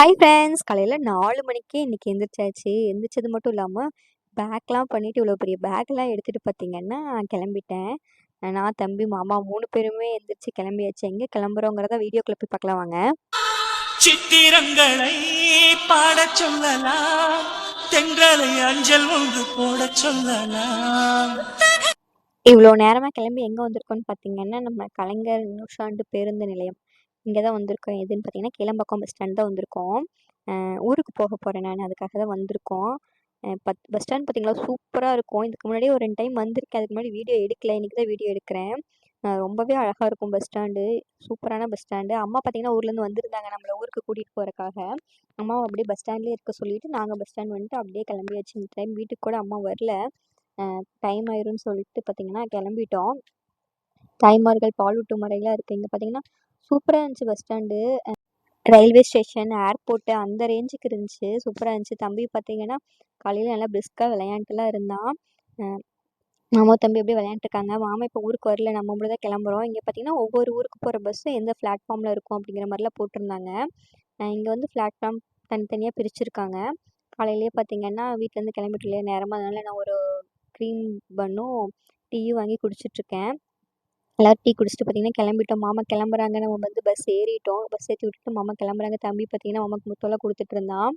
Hi friends காலையில் நாலு மணிக்கே இன்றைக்கி எந்திரிச்சாச்சு. எந்திரிச்சது மட்டும் இல்லாமல் பேக்லாம் பண்ணிவிட்டு இவ்வளோ பெரிய பேக்லாம் எடுத்துகிட்டு பார்த்தீங்கன்னா கிளம்பிட்டேன். நான் தம்பி மாமா மூணு பேருமே எந்திரிச்சு கிளம்பியாச்சு. எங்கே கிளம்புறோங்கிறத வீடியோக்குள்ள போய் பார்க்கலாம் வாங்க. சித்திரங்களை பாடச் சொல்லலாம். தென்றலை அஞ்சல் ஒன்று போடச் சொல்லலாம். இவ்வளோ நேரமாக கிளம்பி எங்கே வந்திருக்கோம்னு பார்த்தீங்கன்னா நம்ம கலைஞர் நூற்றாண்டு பேருந்து நிலையம். இங்கே தான் வந்திருக்கோம். எதுன்னு பார்த்தீங்கன்னா கிளம்பக்கம் பஸ் ஸ்டாண்ட் தான் வந்திருக்கோம். ஊருக்கு போக போகிறேன் நான். அதுக்காக தான் வந்திருக்கோம். பத் பஸ் ஸ்டாண்ட் பார்த்தீங்களா? சூப்பராக இருக்கும். இதுக்கு முன்னாடியே ஒரு ரெண்டு டைம் வந்திருக்கேன். அதுக்கு முன்னாடி வீடியோ எடுக்கல. இன்றைக்கி தான் வீடியோ எடுக்கிறேன். ரொம்பவே அழகாக இருக்கும் பஸ் ஸ்டாண்டு சூப்பரான பஸ் ஸ்டாண்டு அம்மா பார்த்தீங்கன்னா ஊர்லேருந்து வந்திருந்தாங்க. நம்மளை ஊருக்கு கூட்டிகிட்டு போகிறக்காக அம்மாவை அப்படியே பஸ் ஸ்டாண்ட்லேயே இருக்க சொல்லிவிட்டு நாங்கள் பஸ் ஸ்டாண்ட் வந்துட்டு அப்படியே கிளம்பியாச்சு. இந்த டைம் வீட்டுக்கு கூட அம்மா வரல. டைம் ஆயிரும்னு சொல்லிட்டு பார்த்தீங்கன்னா கிளம்பிட்டோம். தாய்மார்கள் பாலூட்டும் முறையெல்லாம் இருக்குது இங்கே பார்த்தீங்கன்னா சூப்பராக இருந்துச்சு bus stand railway station airport அந்த ரேஞ்சுக்கு இருந்துச்சு. சூப்பராக இருந்துச்சு. தம்பி பார்த்தீங்கன்னா காலையில் நல்லா பிரிஸ்காக விளையாண்டுலாம் இருந்தான். மாமா தம்பி எப்படி விளையாண்டுருக்காங்க மாமா இப்போ ஊருக்கு வரல. நம்ம மட்டும் தான் கிளம்புறோம். இங்கே பார்த்தீங்கன்னா ஒவ்வொரு ஊருக்கு போகிற பஸ்ஸும் எந்த பிளாட்ஃபார்மில் இருக்கும் அப்படிங்கிற மாதிரிலாம் போட்டிருந்தாங்க. இங்கே வந்து பிளாட்ஃபார்ம் தனித்தனியாக பிரிச்சுருக்காங்க. காலையிலேயே பார்த்தீங்கன்னா வீட்டிலேருந்து கிளம்பிட்டு இல்லையா? நேரமாக அதனால நான் ஒரு க்ரீம் பண்ணும் டீயும் வாங்கி குடிச்சிட்ருக்கேன் எல்லோரும் டீ குடிச்சிட்டு பார்த்தீங்கன்னா கிளம்பிட்டோம். மாமா கிளம்புறாங்க. நம்ம வந்து பஸ் ஏறிட்டோம். பஸ் ஏற்றி விட்டுட்டு மாமா கிளம்புறாங்க. தம்பி பார்த்தீங்கன்னா மாமாக்கு முத்தம்லாம் கொடுத்துட்டு இருந்தான்.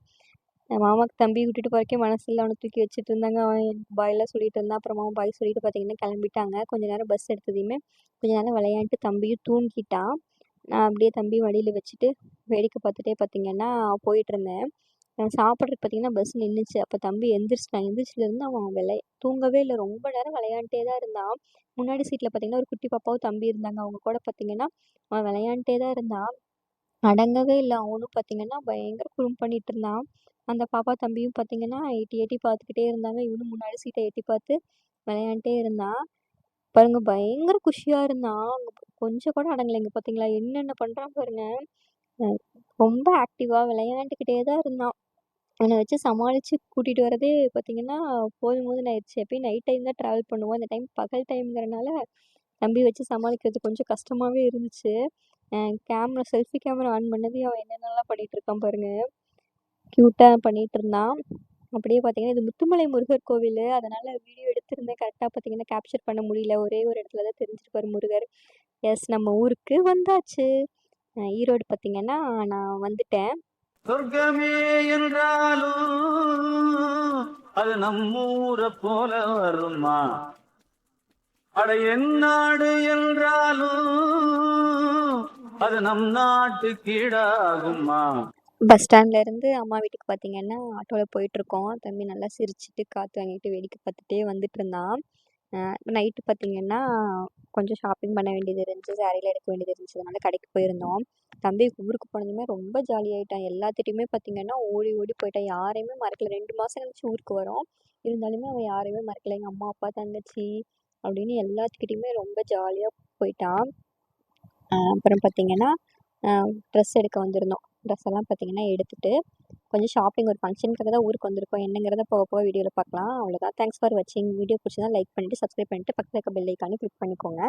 மாமாக்கு தம்பி விட்டுட்டு போகிறக்கே மனசு அவனை தூக்கி வச்சுட்டு இருந்தாங்க. அவன் பாயெல்லாம் சொல்லிட்டு இருந்தான். அப்புறம் மாமா பாய் சொல்லிட்டு பார்த்தீங்கன்னா கிளம்பிட்டாங்க. கொஞ்ச நேரம் பஸ் எடுத்ததையுமே கொஞ்ச நேரம் விளையாண்டு தம்பியும் தூங்கிட்டான். நான் அப்படியே தம்பி வழியில் வச்சுட்டு வேடிக்கை பார்த்துட்டே பார்த்தீங்கன்னா போயிட்டு இருந்தேன். சாப்பிட்றது சாப்பிட்றதுக்கு பார்த்தீங்கன்னா பஸ் நின்றுச்சு அப்போ தம்பி எந்திரிச்சிட்டான் எந்திரிச்சிலேருந்து அவன் விளை தூங்கவே இல்லை. ரொம்ப நேரம் விளையாண்டே தான் இருந்தான். முன்னாடி சீட்டில் பார்த்தீங்கன்னா ஒரு குட்டி பாப்பாவும் தம்பி இருந்தாங்க. அவங்க கூட பார்த்தீங்கன்னா அவன் விளையாண்டே தான் இருந்தான். அடங்கவே இல்லை. அவனும் பார்த்தீங்கன்னா பயங்கர குறும் பண்ணிட்டு இருந்தான். அந்த பாப்பா தம்பியும் பார்த்தீங்கன்னா எட்டி எட்டி பார்த்துக்கிட்டே இருந்தாங்க. இவனும் முன்னாடி சீட்டை எட்டி பார்த்து விளையாண்டே இருந்தான். பாருங்க பயங்கர குஷியாக இருந்தான். அங்க கொஞ்சம் கூட அடங்கலைங்க பார்த்தீங்களா என்னென்ன பண்ணுறான் பாருங்க. ரொம்ப ஆக்டிவாக விளையாண்டுக்கிட்டே தான் இருந்தான். அவனை வச்சு சமாளித்து கூட்டிகிட்டு வரதே பார்த்தீங்கன்னா போதும் போதும் ஆயிடுச்சு. எப்பயும் நைட் டைம் தான் ட்ராவல் பண்ணுவோம். இந்த டைம் பகல் டைம்ங்கிறனால தம்பி வச்சு சமாளிக்கிறது கொஞ்சம் கஷ்டமாகவே இருந்துச்சு. கேமரா செல்ஃபி கேமரா ஆன் பண்ணது அவன் என்னென்னலாம் பண்ணிகிட்ருக்கான் இருக்கான் க்யூட்டாக பண்ணிகிட்டு இருந்தான் அப்படியே பார்த்தீங்கன்னா இது முத்துமலை முருகர் கோவில். அதனால் வீடியோ எடுத்திருந்தேன். கரெக்டாக பார்த்தீங்கன்னா கேப்சர் பண்ண முடியல. ஒரே ஒரு இடத்துல தான் தெரிஞ்சிருப்பார் முருகர். எஸ் நம்ம ஊருக்கு வந்தாச்சு. ஈரோடு பார்த்தீங்கன்னா நான் வந்துட்டேன். சொர்க்கமே என்றாலும் அது நம்மூரை போல வருமா? அட என்னாடு என்றாலும் அது நம் நாட்டு கீழாகுமா பஸ் ஸ்டாண்ட்ல இருந்து அம்மா வீட்டுக்கு பார்த்தீங்கன்னா ஆட்டோவில் போயிட்டுருக்கோம். தம்பி நல்லா சிரிச்சிட்டு காற்று வாங்கிட்டு வேடிக்கை பார்த்துட்டே வந்துட்டு இருந்தான் நைட்டு பார்த்தீங்கன்னா கொஞ்சம் ஷாப்பிங் பண்ண வேண்டியது இருந்துச்சு. சாரியில் எடுக்க வேண்டியது இருந்துச்சு. அதனால கடைக்கு போயிருந்தோம். தம்பி ஊருக்கு போனதுமே ரொம்ப ஜாலியாகிட்டான் எல்லாத்திட்டையுமே பார்த்தீங்கன்னா ஓடி ஓடி போயிட்டான். யாரையுமே மறக்கல. ரெண்டு மாதம் கழிச்சு ஊருக்கு வரோம் இருந்தாலுமே அவன் யாரையுமே மறக்கல. எங்கள் அம்மா அப்பா தங்கச்சி அப்படின்னு எல்லாத்துக்கிட்டையுமே ரொம்ப ஜாலியாக போயிட்டான். அப்புறம் பார்த்தீங்கன்னா ட்ரெஸ் எடுக்க வந்திருந்தோம். ட்ரெஸ் எல்லாம் பார்த்தீங்கன்னா எடுத்துகிட்டு கொஞ்சம் ஷாப்பிங் ஒரு ஃபங்க்ஷனுக்காக தான் ஊருக்கு வந்திருக்கோம். என்னங்கிறத போக போக வீடியோவில் பார்க்கலாம் அவ்வளோதான் தேங்க்ஸ் ஃபார் வாட்சிங் வீடியோ பிடிச்சதான் லைக் பண்ணிவிட்டு சப்ஸ்கிரைப் பண்ணிட்டு பக்கத்தில் இருக்க பெல் ஐக்கானே கிளிக் பண்ணிக்கோங்க.